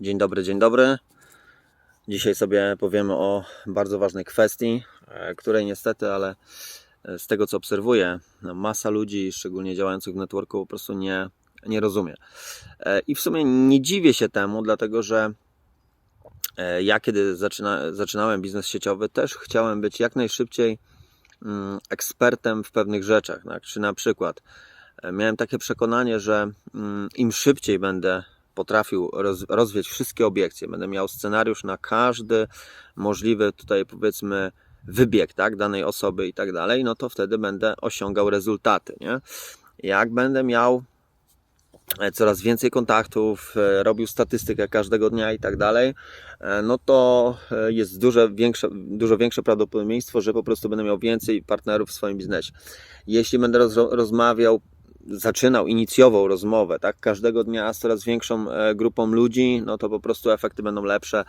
Dzień dobry, dzień dobry. Dzisiaj sobie powiemy o bardzo ważnej kwestii, e, której niestety, ale e, z tego co obserwuję, no, masa ludzi, szczególnie działających w networku, po prostu nie, nie rozumie. E, I w sumie nie dziwię się temu, dlatego że ja kiedy zaczyna, zaczynałem biznes sieciowy, też chciałem być jak najszybciej mm, ekspertem w pewnych rzeczach. Tak? Czy na przykład miałem takie przekonanie, że mm, im szybciej będę potrafił roz, rozwiać wszystkie obiekcje, będę miał scenariusz na każdy możliwy tutaj powiedzmy wybieg tak, danej osoby i tak dalej, no to wtedy będę osiągał rezultaty. Nie? Jak będę miał e, coraz więcej kontaktów, e, robił statystykę każdego dnia i tak dalej, e, no to jest duże, większe, dużo większe prawdopodobieństwo, że po prostu będę miał więcej partnerów w swoim biznesie. Jeśli będę roz, rozmawiał zaczynał, inicjował rozmowę, tak, każdego dnia z coraz większą e, grupą ludzi, no to po prostu efekty będą lepsze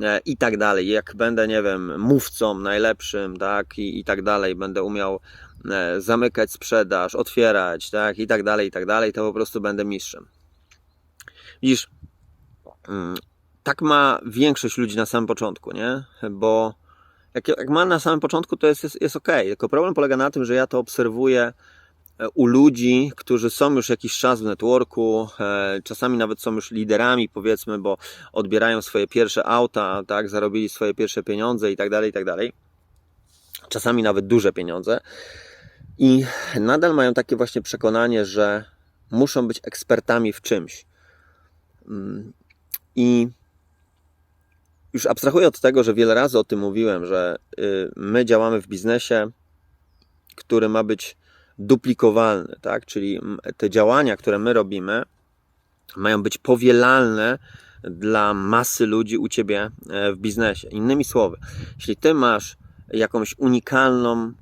e, i tak dalej. Jak będę, nie wiem, mówcą najlepszym, tak, i, i tak dalej, będę umiał e, zamykać sprzedaż, otwierać, tak, i tak dalej, i tak dalej, to po prostu będę mistrzem. Widzisz, mm, tak ma większość ludzi na samym początku, nie? Bo jak, jak ma na samym początku, to jest, jest, jest ok. Tylko problem polega na tym, że ja to obserwuję u ludzi, którzy są już jakiś czas w networku, e, czasami nawet są już liderami, powiedzmy, bo odbierają swoje pierwsze auta, tak, zarobili swoje pierwsze pieniądze i tak dalej, i tak dalej. Czasami nawet duże pieniądze. I nadal mają takie właśnie przekonanie, że muszą być ekspertami w czymś. Mm, I już abstrahuję od tego, że wiele razy o tym mówiłem, że y, my działamy w biznesie, który ma być duplikowalny, tak? Czyli te działania, które my robimy, mają być powielalne dla masy ludzi u ciebie e, w biznesie. Innymi słowy, jeśli ty masz jakąś unikalną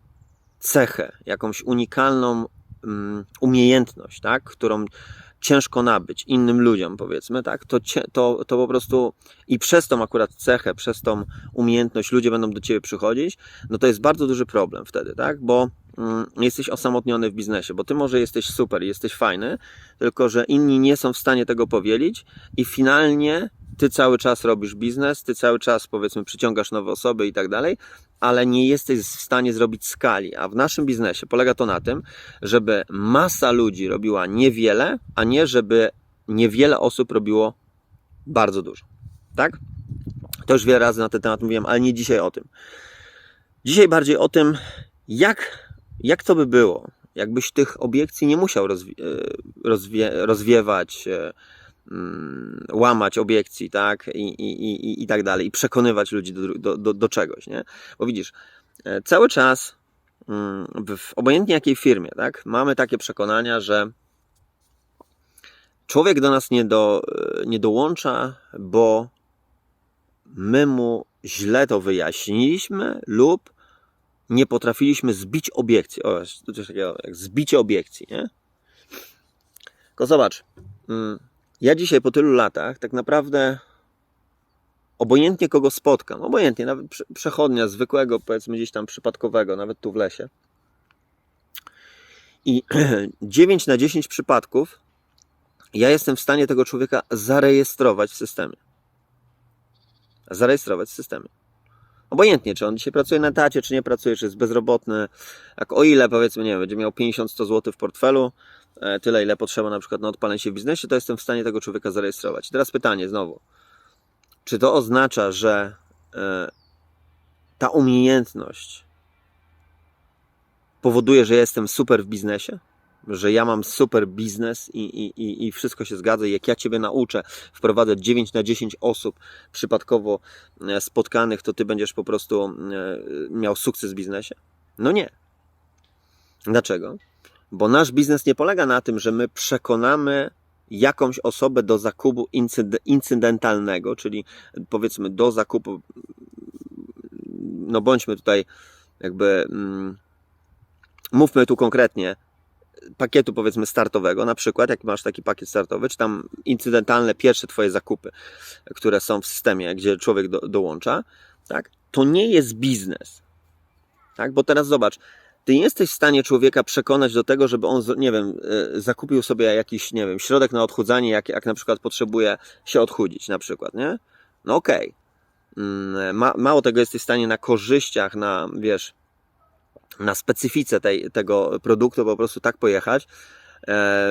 cechę, jakąś unikalną mm, umiejętność, tak? którą ciężko nabyć innym ludziom, powiedzmy, tak? to, to, to po prostu i przez tą akurat cechę, przez tą umiejętność ludzie będą do ciebie przychodzić, no to jest bardzo duży problem wtedy, tak? Bo jesteś osamotniony w biznesie, bo ty może jesteś super, jesteś fajny, tylko że inni nie są w stanie tego powielić i finalnie ty cały czas robisz biznes, ty cały czas powiedzmy przyciągasz nowe osoby i tak dalej, ale nie jesteś w stanie zrobić skali. A w naszym biznesie polega to na tym, żeby masa ludzi robiła niewiele, a nie żeby niewiele osób robiło bardzo dużo. Tak? To już wiele razy na ten temat mówiłem, ale nie dzisiaj o tym. Dzisiaj bardziej o tym, jak, jak to by było, jakbyś tych obiekcji nie musiał rozwi- rozwie- rozwiewać, mm, łamać obiekcji, tak, i, i, i, i tak dalej, i przekonywać ludzi do, do, do, do czegoś, nie? Bo widzisz, e, cały czas mm, w, obojętnie jakiej firmie, tak, mamy takie przekonania, że człowiek do nas nie, do, e, nie dołącza, bo my mu źle to wyjaśniliśmy lub nie potrafiliśmy zbić obiekcji. O, to coś takiego jak zbicie obiekcji, nie? Tylko zobacz, mm, ja dzisiaj po tylu latach tak naprawdę obojętnie kogo spotkam, obojętnie, nawet prze- przechodnia zwykłego, powiedzmy gdzieś tam przypadkowego, nawet tu w lesie. I 9 na 10 przypadków ja jestem w stanie tego człowieka zarejestrować w systemie. Zarejestrować w systemie. Obojętnie, czy on dzisiaj pracuje na etacie, czy nie pracuje, czy jest bezrobotny. Jak o ile, powiedzmy, nie wiem, będzie miał 50-100 zł w portfelu, e, tyle ile potrzeba na przykład na odpalenie się w biznesie, to jestem w stanie tego człowieka zarejestrować. Teraz pytanie znowu. Czy to oznacza, że e, ta umiejętność powoduje, że jestem super w biznesie? Że ja mam super biznes i, i, i, i wszystko się zgadza. Jak ja Ciebie nauczę wprowadzać 9 na 10 osób przypadkowo e, spotkanych, to Ty będziesz po prostu e, miał sukces w biznesie? No nie. Dlaczego? Bo nasz biznes nie polega na tym, że my przekonamy jakąś osobę do zakupu incyd- incydentalnego, czyli powiedzmy do zakupu, no bądźmy tutaj jakby, mm, mówmy tu konkretnie, pakietu powiedzmy startowego, na przykład jak masz taki pakiet startowy, czy tam incydentalne pierwsze twoje zakupy, które są w systemie, gdzie człowiek do, dołącza, tak, to nie jest biznes. Tak, bo teraz zobacz, ty nie jesteś w stanie człowieka przekonać do tego, żeby on, nie wiem, e, zakupił sobie jakiś, nie wiem, środek na odchudzanie, jak, jak na przykład potrzebuje się odchudzić, na przykład, nie? No okej. Mm, Ma, mało tego jesteś w stanie na korzyściach, na, wiesz, na specyfice tej, tego produktu po prostu tak pojechać, e,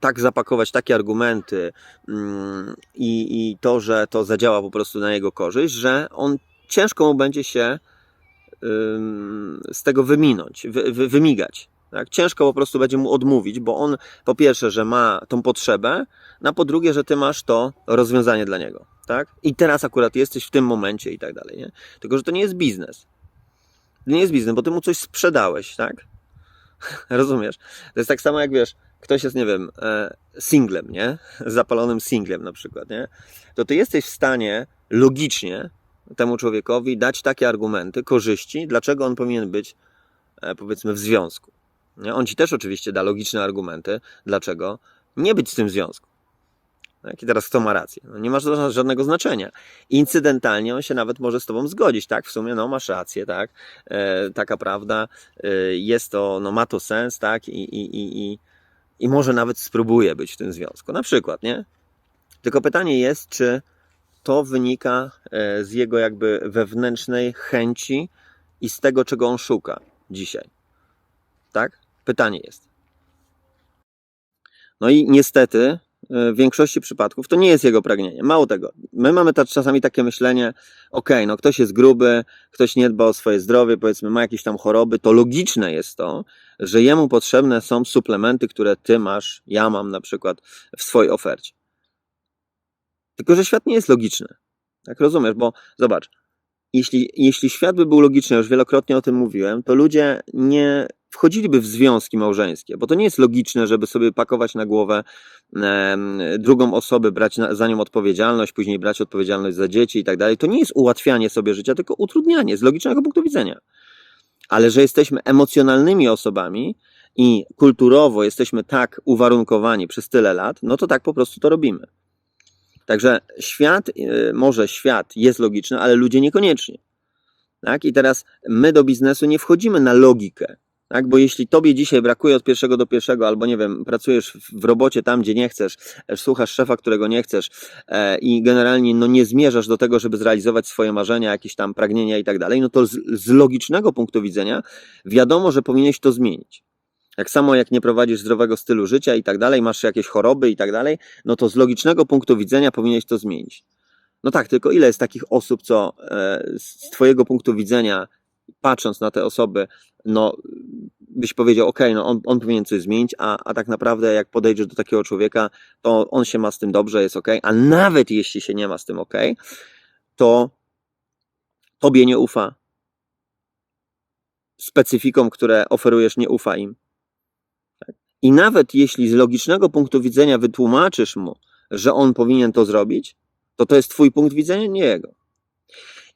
tak zapakować takie argumenty mm, i, to, że to zadziała po prostu na jego korzyść, że on ciężko mu będzie się z tego wyminąć, wy, wy, wymigać. Tak? Ciężko po prostu będzie mu odmówić, bo on po pierwsze, że ma tą potrzebę, a po drugie, że ty masz to rozwiązanie dla niego. Tak? I teraz akurat jesteś w tym momencie i tak dalej. Nie? Tylko, że to nie jest biznes. Nie jest biznes, bo ty mu coś sprzedałeś, tak? Rozumiesz? To jest tak samo jak wiesz, ktoś jest, nie wiem, e, singlem, nie? Zapalonym singlem na przykład, nie? To ty jesteś w stanie logicznie temu człowiekowi dać takie argumenty, korzyści, dlaczego on powinien być, e, powiedzmy, w związku. Nie? On ci też oczywiście da logiczne argumenty, dlaczego nie być w tym związku. Tak? I teraz kto ma rację? No nie ma ża- żadnego znaczenia. Incydentalnie on się nawet może z tobą zgodzić, tak? W sumie, no masz rację, tak? E, taka prawda, e, jest to, no ma to sens, tak? I, i, i, i, I może nawet spróbuje być w tym związku. Na przykład, nie? Tylko pytanie jest, czy to wynika e, z jego jakby wewnętrznej chęci i z tego, czego on szuka dzisiaj. Tak? Pytanie jest. No i niestety w większości przypadków to nie jest jego pragnienie. Mało tego, my mamy ta, czasami takie myślenie, okej, no ktoś jest gruby, ktoś nie dba o swoje zdrowie, powiedzmy ma jakieś tam choroby, to logiczne jest to, że jemu potrzebne są suplementy, które ty masz, ja mam na przykład w swojej ofercie. Tylko, że świat nie jest logiczny. Tak rozumiesz? Bo zobacz, jeśli, jeśli świat by był logiczny, już wielokrotnie o tym mówiłem, to ludzie nie wchodziliby w związki małżeńskie, bo to nie jest logiczne, żeby sobie pakować na głowę drugą osobę, brać za nią odpowiedzialność, później brać odpowiedzialność za dzieci i tak dalej. To nie jest ułatwianie sobie życia, tylko utrudnianie z logicznego punktu widzenia. Ale że jesteśmy emocjonalnymi osobami i kulturowo jesteśmy tak uwarunkowani przez tyle lat, no to tak po prostu to robimy. Także świat, y, może świat jest logiczny, ale ludzie niekoniecznie. Tak? I teraz my do biznesu nie wchodzimy na logikę. Tak? Bo jeśli tobie dzisiaj brakuje od pierwszego do pierwszego, albo nie wiem, pracujesz w- robocie tam, gdzie nie chcesz, e, słuchasz szefa, którego nie chcesz e, i generalnie no, nie zmierzasz do tego, żeby zrealizować swoje marzenia, jakieś tam pragnienia i tak dalej, no to z, z logicznego punktu widzenia wiadomo, że powinieneś to zmienić. Tak samo jak nie prowadzisz zdrowego stylu życia i tak dalej, masz jakieś choroby i tak dalej, no to z logicznego punktu widzenia powinieneś to zmienić. No tak, tylko ile jest takich osób, co e, z Twojego punktu widzenia, patrząc na te osoby, no byś powiedział, ok, no on, on powinien coś zmienić, a, a tak naprawdę jak podejdziesz do takiego człowieka, to on się ma z tym dobrze, jest ok, a nawet jeśli się nie ma z tym ok, to Tobie nie ufa. Specyfikom, które oferujesz, nie ufa im. I nawet jeśli z logicznego punktu widzenia wytłumaczysz mu, że on powinien to zrobić, to to jest twój punkt widzenia, nie jego.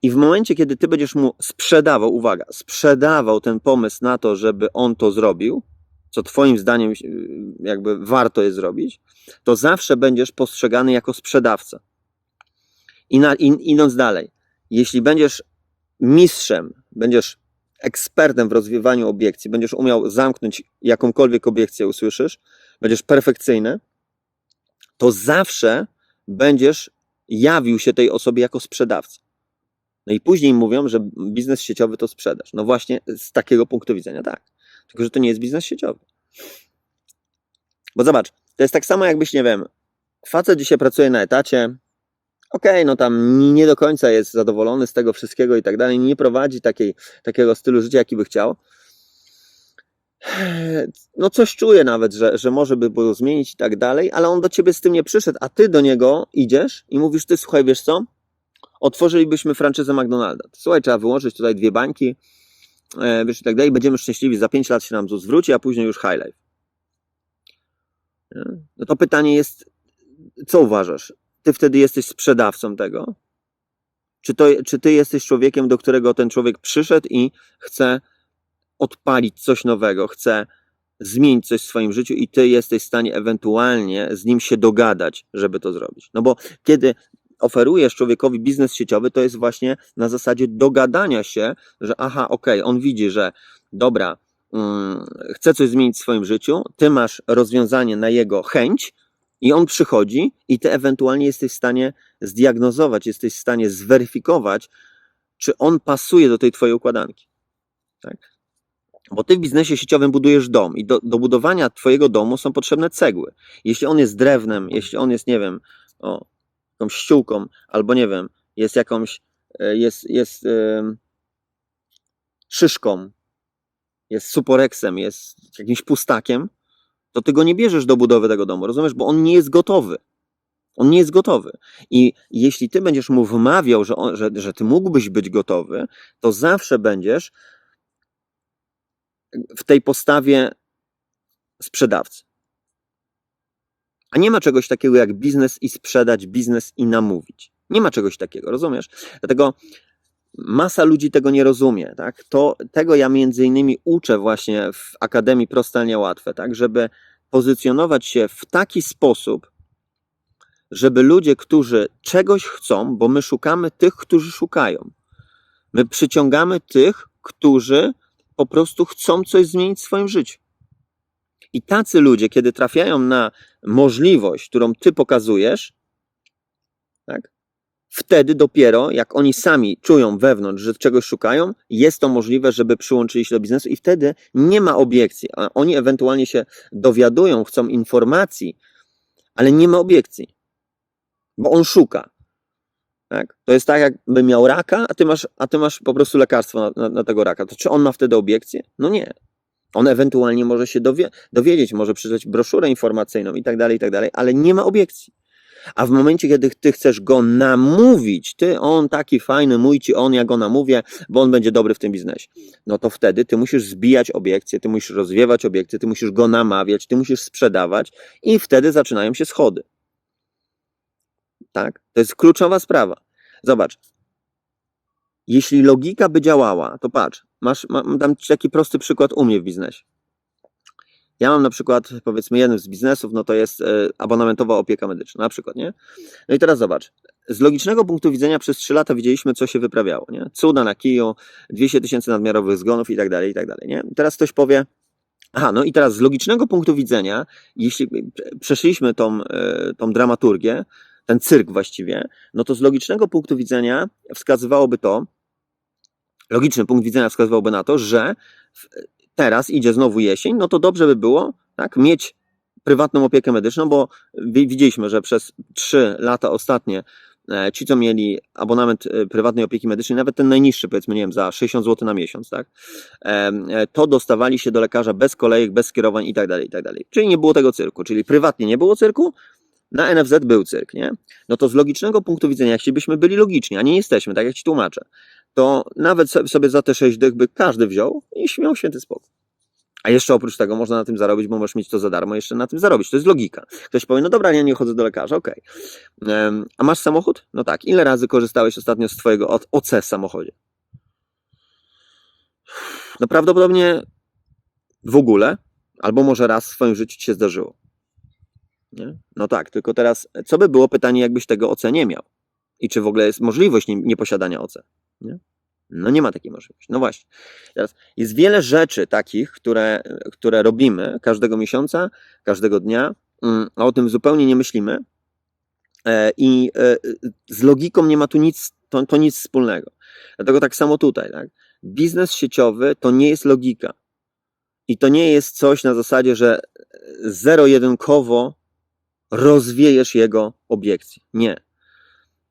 I w momencie, kiedy ty będziesz mu sprzedawał, uwaga, sprzedawał ten pomysł na to, żeby on to zrobił, co twoim zdaniem yy, jakby warto jest zrobić, to zawsze będziesz postrzegany jako sprzedawca. I na, in, idąc dalej, jeśli będziesz mistrzem, będziesz ekspertem w rozwiewaniu obiekcji, będziesz umiał zamknąć jakąkolwiek obiekcję usłyszysz, będziesz perfekcyjny, to zawsze będziesz jawił się tej osobie jako sprzedawca. No i później mówią, że biznes sieciowy to sprzedaż. No właśnie z takiego punktu widzenia tak. Tylko, że to nie jest biznes sieciowy. Bo zobacz, to jest tak samo jakbyś, nie wiem, facet dzisiaj pracuje na etacie, okej, no tam nie do końca jest zadowolony z tego wszystkiego i tak dalej, nie prowadzi takiej, takiego stylu życia, jaki by chciał. No coś czuje nawet, że, że może by było zmienić i tak dalej, ale on do ciebie z tym nie przyszedł, a ty do niego idziesz i mówisz, ty słuchaj, wiesz co, otworzylibyśmy franczyzę McDonalda. Słuchaj, trzeba wyłączyć tutaj dwie bańki, e, wiesz i tak dalej, będziemy szczęśliwi, za 5 lat się nam to zwróci, a później już high? No to pytanie jest, co uważasz? Ty wtedy jesteś sprzedawcą tego? Czy, to, czy ty jesteś człowiekiem, do którego ten człowiek przyszedł i chce odpalić coś nowego, chce zmienić coś w swoim życiu i ty jesteś w stanie ewentualnie z nim się dogadać, żeby to zrobić? No bo kiedy oferujesz człowiekowi biznes sieciowy, to jest właśnie na zasadzie dogadania się, że aha, okej, on widzi, że dobra, mm, chce coś zmienić w swoim życiu, ty masz rozwiązanie na jego chęć i on przychodzi i ty ewentualnie jesteś w stanie zdiagnozować, jesteś w stanie zweryfikować, czy on pasuje do tej twojej układanki. Tak? Bo ty w biznesie sieciowym budujesz dom i do, do budowania twojego domu są potrzebne cegły. Jeśli on jest drewnem, jeśli on jest, nie wiem, o, jakąś ściółką, albo nie wiem, jest jakąś, e, jest, jest em, szyszką, jest suporeksem, jest jakimś pustakiem, to ty go nie bierzesz do budowy tego domu, rozumiesz? Bo on nie jest gotowy. On nie jest gotowy. I jeśli ty będziesz mu wmawiał, że, on, że, że ty mógłbyś być gotowy, to zawsze będziesz w tej postawie sprzedawcy. A nie ma czegoś takiego jak biznes i sprzedać, biznes i namówić. Nie ma czegoś takiego, rozumiesz? Dlatego masa ludzi tego nie rozumie, tak? To, tego ja między innymi uczę właśnie w Akademii Proste, łatwe, tak? Żeby pozycjonować się w taki sposób, żeby ludzie, którzy czegoś chcą, bo my szukamy tych, którzy szukają. My przyciągamy tych, którzy po prostu chcą coś zmienić w swoim życiu. I tacy ludzie, kiedy trafiają na możliwość, którą ty pokazujesz, tak, wtedy dopiero, jak oni sami czują wewnątrz, że czegoś szukają, jest to możliwe, żeby przyłączyli się do biznesu i wtedy nie ma obiekcji. Oni ewentualnie się dowiadują, chcą informacji, ale nie ma obiekcji, bo on szuka. Tak? To jest tak, jakby miał raka, a ty masz, a ty masz po prostu lekarstwo na, na, na tego raka. To czy on ma wtedy obiekcję? No nie. On ewentualnie może się dowie, dowiedzieć, może przeczytać broszurę informacyjną i tak dalej, i tak dalej, ale nie ma obiekcji. A w momencie, kiedy ty chcesz go namówić, ty, on taki fajny, mój ci on, ja go namówię, bo on będzie dobry w tym biznesie. No to wtedy ty musisz zbijać obiekcje, ty musisz rozwiewać obiekcje, ty musisz go namawiać, ty musisz sprzedawać i wtedy zaczynają się schody. Tak? To jest kluczowa sprawa. Zobacz. Jeśli logika by działała, to patrz, masz, mam dam ci taki prosty przykład u mnie w biznesie. Ja mam na przykład, powiedzmy, jeden z biznesów, no to jest e, abonamentowa opieka medyczna, na przykład, nie? No i teraz zobacz. Z logicznego punktu widzenia przez 3 lata widzieliśmy, co się wyprawiało, nie? Cuda na kiju, 200 tysięcy nadmiarowych zgonów i tak dalej, i tak dalej, nie? Teraz ktoś powie, aha, no i teraz z logicznego punktu widzenia, jeśli przeszliśmy tą, e, tą dramaturgię, ten cyrk właściwie, no to z logicznego punktu widzenia wskazywałoby to, logiczny punkt widzenia wskazywałby na to, że teraz idzie znowu jesień, no to dobrze by było tak, mieć prywatną opiekę medyczną, bo wi- widzieliśmy, że przez trzy lata ostatnie e, ci, co mieli abonament e, prywatnej opieki medycznej, nawet ten najniższy, powiedzmy, nie wiem, za 60 zł na miesiąc, tak, e, to dostawali się do lekarza bez kolejek, bez skierowań i tak dalej, i tak dalej. Czyli nie było tego cyrku, czyli prywatnie nie było cyrku, na NFZ był cyrk, nie? No to z logicznego punktu widzenia, jeśli byśmy byli logiczni, a nie jesteśmy, tak jak ci tłumaczę, to nawet so- sobie za te 6 dych by każdy wziął i śmiał święty spokój. A jeszcze oprócz tego można na tym zarobić, bo możesz mieć to za darmo, jeszcze na tym zarobić. To jest logika. Ktoś powie, no dobra, ja nie chodzę do lekarza, okej. Em, A masz samochód? No tak. Ile razy korzystałeś ostatnio z twojego OC w samochodzie? No prawdopodobnie w ogóle, albo może raz w swoim życiu ci się zdarzyło. Nie? No tak, tylko teraz, co by było pytanie, jakbyś tego OC nie miał? I czy w ogóle jest możliwość nie- nieposiadania OC? Nie? No nie ma takiej możliwości. No właśnie. Teraz jest wiele rzeczy takich, które, które robimy każdego miesiąca, każdego dnia, mm, a o tym zupełnie nie myślimy. E, I e, z logiką nie ma tu nic, to, to nic wspólnego. Dlatego tak samo tutaj. Tak? Biznes sieciowy to nie jest logika. I to nie jest coś na zasadzie, że zero-jedynkowo rozwiejesz jego obiekcje. Nie.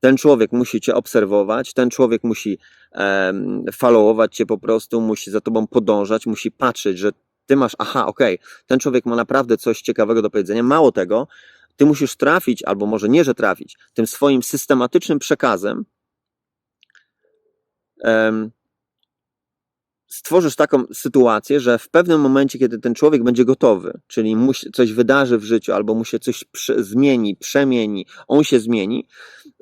Ten człowiek musi cię obserwować, ten człowiek musi em, followować cię po prostu, musi za tobą podążać, musi patrzeć, że ty masz, aha, okej, ten człowiek ma naprawdę coś ciekawego do powiedzenia. Mało tego, ty musisz trafić, albo może nie, że trafić, tym swoim systematycznym przekazem em, stworzysz taką sytuację, że w pewnym momencie, kiedy ten człowiek będzie gotowy, czyli mu się coś wydarzy w życiu, albo mu się coś zmieni, przemieni, on się zmieni,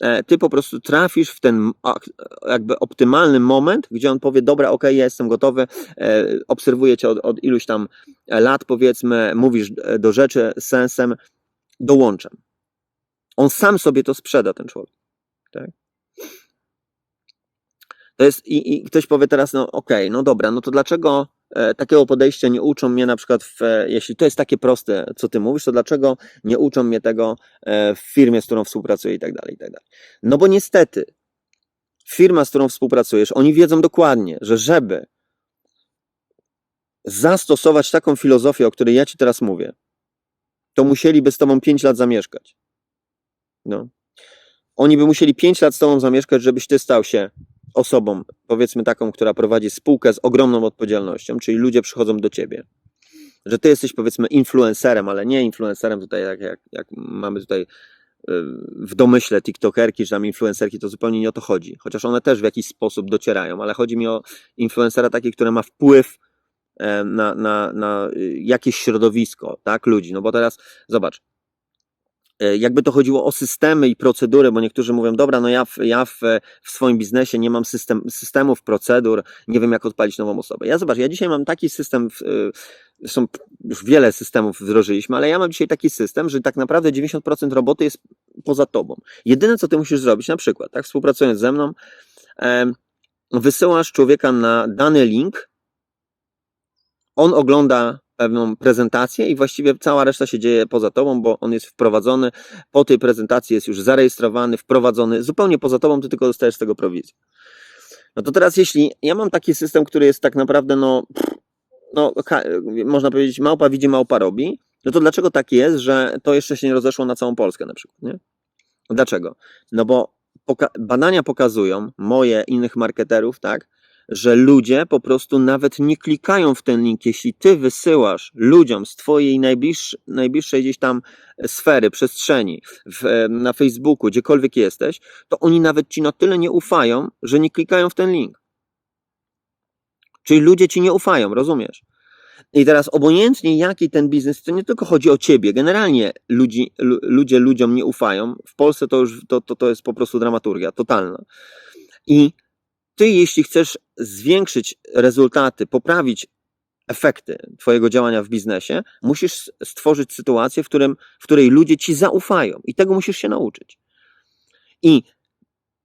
e, ty po prostu trafisz w ten ak- jakby optymalny moment, gdzie on powie, dobra, okej, ja jestem gotowy, e, obserwuję cię od, od iluś tam lat, powiedzmy, mówisz e, do rzeczy sensem, dołączam. On sam sobie to sprzeda, ten człowiek. Tak? To jest, i, i ktoś powie teraz, no okej, no dobra, no to dlaczego e, takiego podejścia nie uczą mnie na przykład, w, e, jeśli to jest takie proste, co ty mówisz, to dlaczego nie uczą mnie tego e, w firmie, z którą współpracuję i tak dalej, i tak dalej. No bo niestety, firma, z którą współpracujesz, oni wiedzą dokładnie, że żeby zastosować taką filozofię, o której ja ci teraz mówię, to musieliby z tobą 5 lat zamieszkać. No. Oni by musieli 5 lat z tobą zamieszkać, żebyś ty stał się osobą, powiedzmy taką, która prowadzi spółkę z ogromną odpowiedzialnością, czyli ludzie przychodzą do ciebie. Że ty jesteś powiedzmy influencerem, ale nie influencerem tutaj, jak, jak, jak mamy tutaj y, w domyśle TikTokerki, czy tam influencerki, to zupełnie nie o to chodzi. Chociaż one też w jakiś sposób docierają, ale chodzi mi o influencera taki, który ma wpływ e, na, na, na y, jakieś środowisko, tak, ludzi. No bo teraz zobacz, jakby to chodziło o systemy i procedury, bo niektórzy mówią, dobra, no ja w, ja w, w swoim biznesie nie mam system, systemów, procedur, nie wiem jak odpalić nową osobę. Ja zobacz, ja dzisiaj mam taki system, y, zresztą już wiele systemów wdrożyliśmy, ale ja mam dzisiaj taki system, że tak naprawdę 90% roboty jest poza tobą. Jedyne, co ty musisz zrobić, na przykład, tak, współpracując ze mną, wysyłasz człowieka na dany link, on ogląda pewną prezentację i właściwie cała reszta się dzieje poza tobą, bo on jest wprowadzony, po tej prezentacji jest już zarejestrowany, wprowadzony, zupełnie poza tobą, ty tylko dostajesz z tego prowizję. No to teraz jeśli ja mam taki system, który jest tak naprawdę, no, no można powiedzieć, małpa widzi, małpa robi, no to dlaczego tak jest, że to jeszcze się nie rozeszło na całą Polskę na przykład, nie? Dlaczego? No bo poka- badania pokazują, moje, innych marketerów, tak, że ludzie po prostu nawet nie klikają w ten link. Jeśli ty wysyłasz ludziom z twojej najbliższej, najbliższej gdzieś tam sfery, przestrzeni, w, e, na Facebooku, gdziekolwiek jesteś, to oni nawet ci na tyle nie ufają, że nie klikają w ten link. Czyli ludzie ci nie ufają, rozumiesz? I teraz obojętnie jaki ten biznes, to nie tylko chodzi o ciebie, generalnie ludzi, lu, ludzie ludziom nie ufają. W Polsce to już to, to, to jest po prostu dramaturgia totalna. I ty, jeśli chcesz zwiększyć rezultaty, poprawić efekty Twojego działania w biznesie, musisz stworzyć sytuację, w, którym, w której ludzie Ci zaufają i tego musisz się nauczyć. I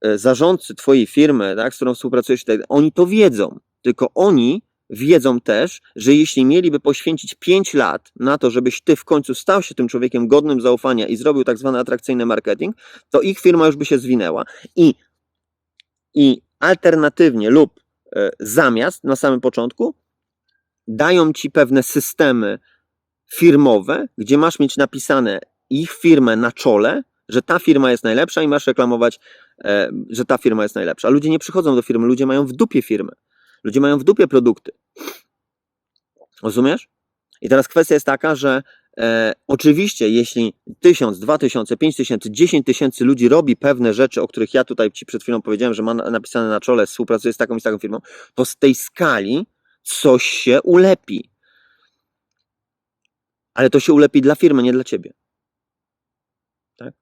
e, zarządcy Twojej firmy, tak, z którą współpracujesz, tak, oni to wiedzą, tylko oni wiedzą też, że jeśli mieliby poświęcić 5 lat na to, żebyś Ty w końcu stał się tym człowiekiem godnym zaufania i zrobił tak zwany atrakcyjny marketing, to ich firma już by się zwinęła. I, i alternatywnie lub e, zamiast na samym początku dają ci pewne systemy firmowe, gdzie masz mieć napisane ich firmę na czole, że ta firma jest najlepsza i masz reklamować, e, że ta firma jest najlepsza. Ludzie nie przychodzą do firmy, ludzie mają w dupie firmy. Ludzie mają w dupie produkty. Rozumiesz? I teraz kwestia jest taka, że e, oczywiście, jeśli tysiąc, dwa tysiące, pięć tysięcy, dziesięć tysięcy ludzi robi pewne rzeczy, o których ja tutaj Ci przed chwilą powiedziałem, że ma na- napisane na czole, współpracuje z taką i z taką firmą, to z tej skali coś się ulepi. Ale to się ulepi dla firmy, nie dla Ciebie. Tak?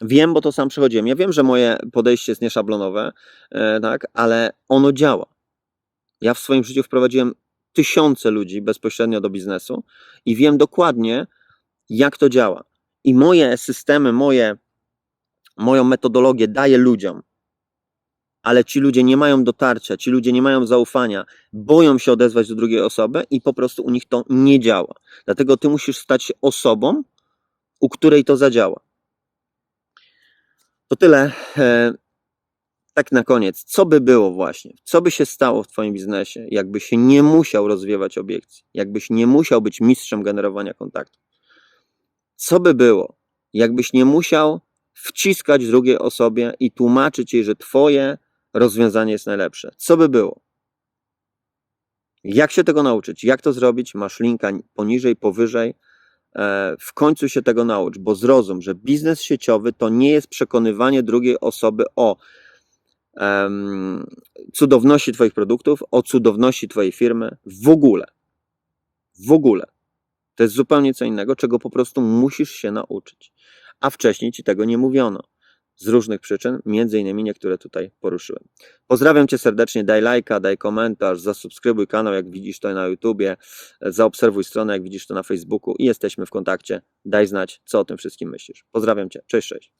Wiem, bo to sam przechodziłem. Ja wiem, że moje podejście jest nieszablonowe, e, tak, ale ono działa. Ja w swoim życiu wprowadziłem tysiące ludzi bezpośrednio do biznesu i wiem dokładnie, jak to działa. I moje systemy, moje, moją metodologię daję ludziom, ale ci ludzie nie mają dotarcia, ci ludzie nie mają zaufania, boją się odezwać do drugiej osoby i po prostu u nich to nie działa. Dlatego ty musisz stać się osobą, u której to zadziała. To tyle. Tak na koniec, co by było właśnie, co by się stało w Twoim biznesie, jakbyś nie musiał rozwiewać obiekcji, jakbyś nie musiał być mistrzem generowania kontaktów? Co by było, jakbyś nie musiał wciskać drugiej osobie i tłumaczyć jej, że Twoje rozwiązanie jest najlepsze? Co by było? Jak się tego nauczyć? Jak to zrobić? Masz linka poniżej, powyżej. E, W końcu się tego naucz, bo zrozum, że biznes sieciowy to nie jest przekonywanie drugiej osoby o cudowności Twoich produktów, o cudowności Twojej firmy, w ogóle. W ogóle. To jest zupełnie co innego, czego po prostu musisz się nauczyć. A wcześniej Ci tego nie mówiono. Z różnych przyczyn, między innymi niektóre tutaj poruszyłem. Pozdrawiam Cię serdecznie, daj lajka, daj komentarz, zasubskrybuj kanał, jak widzisz to na YouTubie, zaobserwuj stronę, jak widzisz to na Facebooku i jesteśmy w kontakcie. Daj znać, co o tym wszystkim myślisz. Pozdrawiam Cię, cześć, cześć.